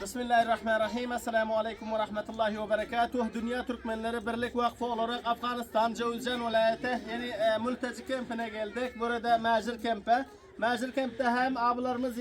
Bismillahirrahmanirrahim. Esselamu Aleyküm ve Rahmetullahi ve Berekatuh. Dünya Türkmenleri Birlik Vakfı olarak Afganistan Cevizcan vilayeti yeni e, mülteci kempine geldik. Burada Macir kempe. Macir kempte hem abilerimiz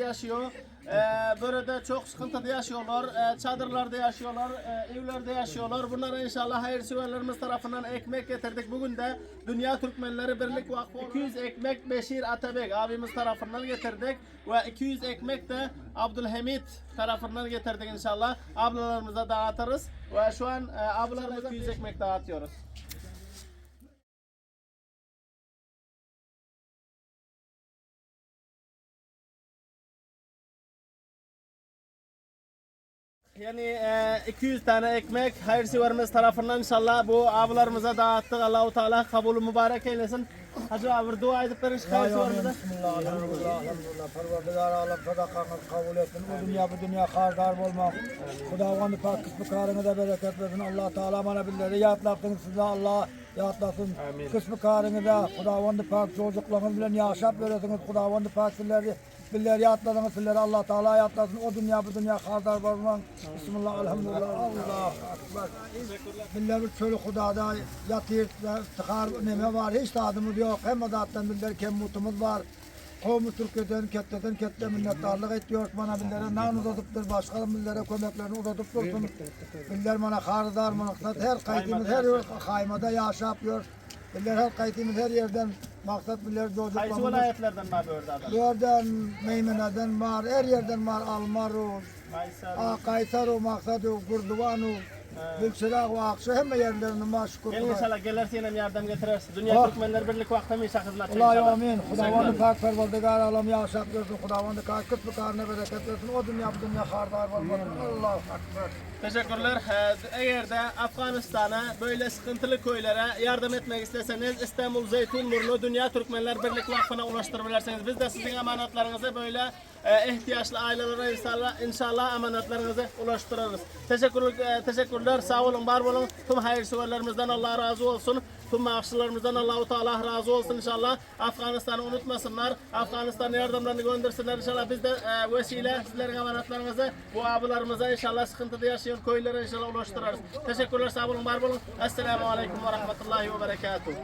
yaşıyor. E, burada çok sıkıntıda yaşıyorlar. E, çadırlarda yaşıyorlar. E, evlerde yaşıyorlar. Bunlara inşallah hayırseverlerimiz tarafından ekmek getirdik. Bugün de Dünya Türkmenleri Birlik Vakfı 200 ekmek Beşir Atabek abimiz tarafından getirdik. Ve 200 ekmek de Abdülhamit tarafından getirdik inşallah. Ablalarımıza dağıtırız. Ve şu an e, ablalarımıza 200 ekmek dağıtıyoruz. Yani e, 200 tane ekmek hayırseverimiz tarafından inşallah bu abilerimize dağıttık. Allahu Teala kabulü mübarek eylesin. Hacı abi dua edip verin şu hayırseverimize. Bismillah, elhamdülillah, elhamdülillah. Perverdigar alem sadakanız kabul etsin. Bu dünya bu dünya kardar olmak. Xudavandı pak kısmı karını da bereket versin. Allah Teala bana billeri yatlattın size Allah yatlasın. Amin. Kısmı karını da Xudavandı pak çocuklarınız bilen yaşap verirsiniz. Xudavandı pak sizleri billeri yatladınız sizleri Allah Teala yatlasın. O dünya bu dünya kardar olmak. Bismillah, elhamdülillah. Allah akbar. Billeri çölü Xudada yatır ve tıkar neme var. Hiç tadımız yok. Hem adattan billeri hem mutumuz var. Kavmi Türkiye'den, ketteden kette minnettarlık ediyor. Bana billere nan uzatıptır, başka billere kömeklerini uzatıp dursun. Biller bana kardar, maksat her kayıtımız her kaymada yaşapıyor. Biller her kayıtımız her yerden maksat biller çocuklarımız. vilayetlerden var böyle adam. Yerden, Meymene'den var, her yerden var. Almaru, Kayseri. Kaysaru, Maksadı, Kurduvanu, Bilçirak ve Aksu hem yerlerinin maşkur. Gelin inşallah gelirse yine yardım getirirsin. Dünya. Türkmenler Birlik Vakfı Mişa Allah inşallah. amin. Xudavandı pak perverdigar alam yaşap versin. Xudavandı kak kısmı karnı bereket versin. O dünya bu dünya kardar olmasın. Allahu akbar. Teşekkürler. Eğer de Afganistan'a böyle sıkıntılı köylere yardım etmek isteseniz İstanbul Zeytinburnu Dünya Türkmenler Birlik Vakfı'na ulaştırabilirsiniz. Biz de sizin emanetlerinizi böyle e, ihtiyaçlı ailelere inşallah, inşallah emanetlerinizi ulaştırırız. Teşekkürler, e, teşekkürler. Sağ olun, var olun. Tüm hayırseverlerimizden Allah razı olsun. Tüm maaşçılarımızdan Allahu Teala razı olsun inşallah. Afganistan'ı unutmasınlar. Afganistan'a yardımlarını göndersinler inşallah. Biz de e, vesile sizlerin emanetlerinizi bu abilerimize inşallah sıkıntıda yaşayan köylere inşallah ulaştırırız. Teşekkürler sağ olun var olun. Esselamu Aleyküm ve Rahmetullahi ve Berekatuhu.